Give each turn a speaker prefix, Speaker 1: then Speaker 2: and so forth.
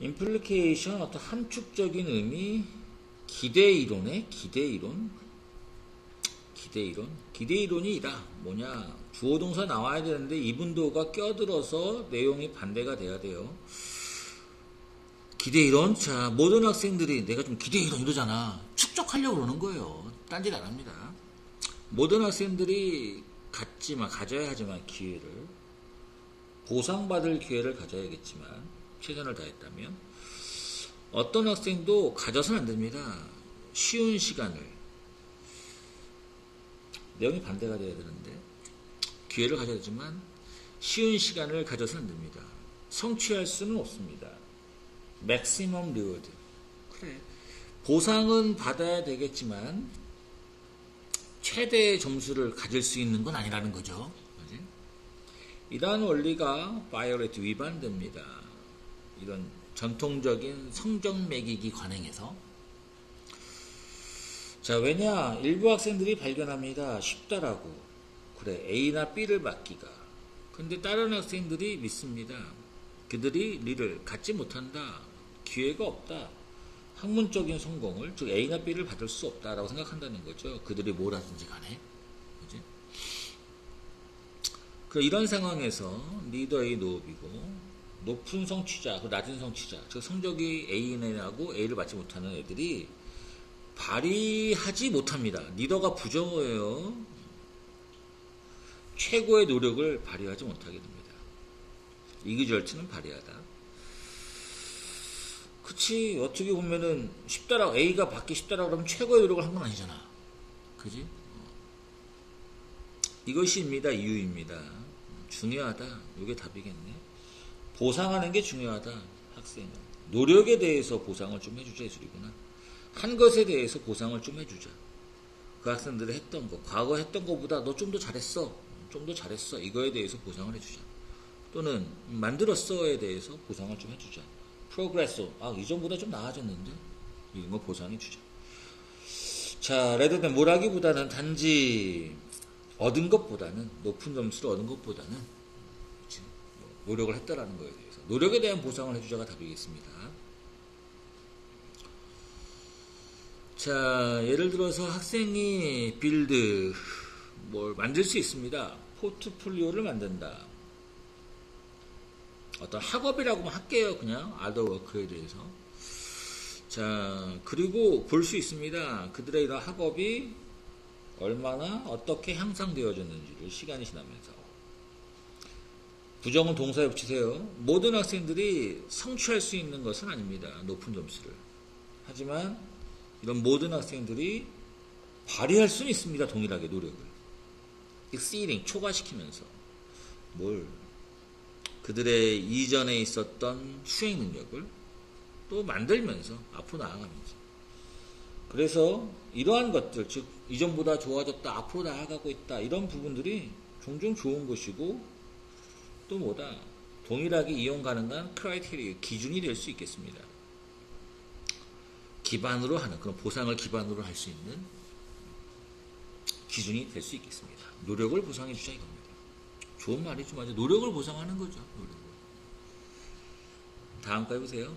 Speaker 1: implication 어떤 함축적인 의미 기대 이론의 기대 이론 기대 이론 기대 이론이라 뭐냐 주어 동사 나와야 되는데 이분도가 껴들어서 내용이 반대가 돼야 돼요. 기대 이론 자 모든 학생들이 내가 좀 기대 이론 이러잖아 축적하려고 그러는 거예요. 딴짓 안 합니다. 모든 학생들이 갖지만 가져야 하지만 기회를 보상받을 기회를 가져야겠지만 최선을 다했다면 어떤 학생도 가져서는 안 됩니다. 쉬운 시간을 내용이 반대가 돼야 되는데 기회를 가져야 되지만 쉬운 시간을 가져서는 안 됩니다. 성취할 수는 없습니다. 맥시멈 리워드 그래 보상은 받아야 되겠지만 최대의 점수를 가질 수 있는 건 아니라는 거죠. 이러한 원리가 바이오레트 위반됩니다. 이런 전통적인 성적 매기기 관행에서 자 왜냐 일부 학생들이 발견합니다. 쉽다라고 그래 A나 B를 맡기가 근데 다른 학생들이 믿습니다. 그들이 리를 갖지 못한다. 기회가 없다. 학문적인 성공을 즉 A나 B를 받을 수 없다라고 생각한다는 거죠. 그들이 뭘 하든지 간에. 그지? 그 이런 상황에서 리더 A 노업이고 높은 성취자, 그 낮은 성취자, 즉 성적이 A인하고 A를 받지 못하는 애들이 발휘하지 못합니다. 리더가 부정어예요. 최고의 노력을 발휘하지 못하게 됩니다. 이기절트는 발휘하다. 그치 어떻게 보면은 쉽다라고 A가 받기 쉽다라고 그러면 최고의 노력을 한 건 아니잖아. 그지? 어. 이것입니다. 이유입니다. 중요하다. 이게 답이겠네. 보상하는 게 중요하다. 학생은 노력에 대해서 보상을 좀 해주자 이 소리구나. 한 것에 대해서 보상을 좀 해주자. 그 학생들이 했던 거, 과거 했던 것보다 너 좀 더 잘했어. 좀 더 잘했어. 이거에 대해서 보상을 해주자. 또는 만들었어에 대해서 보상을 좀 해주자. 프로그레소. 아, 이전보다 좀 나아졌는데? 이런 거 보상해 주자. 자, 레드는 뭐라기보다는 단지 얻은 것보다는, 높은 점수를 얻은 것보다는, 노력을 했다라는 거에 대해서. 노력에 대한 보상을 해주자가 답이겠습니다. 자, 예를 들어서 학생이 빌드, 뭘 만들 수 있습니다. 포트폴리오를 만든다. 어떤 학업이라고만 할게요. 그냥 아더워크에 대해서. 자, 그리고 볼 수 있습니다. 그들의 이런 학업이 얼마나 어떻게 향상되어졌는지를 시간이 지나면서. 부정은 동사에 붙이세요. 모든 학생들이 성취할 수 있는 것은 아닙니다. 높은 점수를. 하지만 이런 모든 학생들이 발휘할 수는 있습니다. 동일하게 노력을. exceeding, 초과시키면서. 뭘 그들의 이전에 있었던 수행 능력을 또 만들면서 앞으로 나아가면서 그래서 이러한 것들 즉 이전보다 좋아졌다 앞으로 나아가고 있다 이런 부분들이 종종 좋은 것이고 또 뭐다 동일하게 이용 가능한 크라이테리어 기준이 될 수 있겠습니다. 기반으로 하는 그런 보상을 기반으로 할 수 있는 기준이 될 수 있겠습니다. 노력을 보상해 주자 이겁니다. 좋은. 맞아. 노력을 보상하는 거죠. 노력을. 다음 거 해보세요.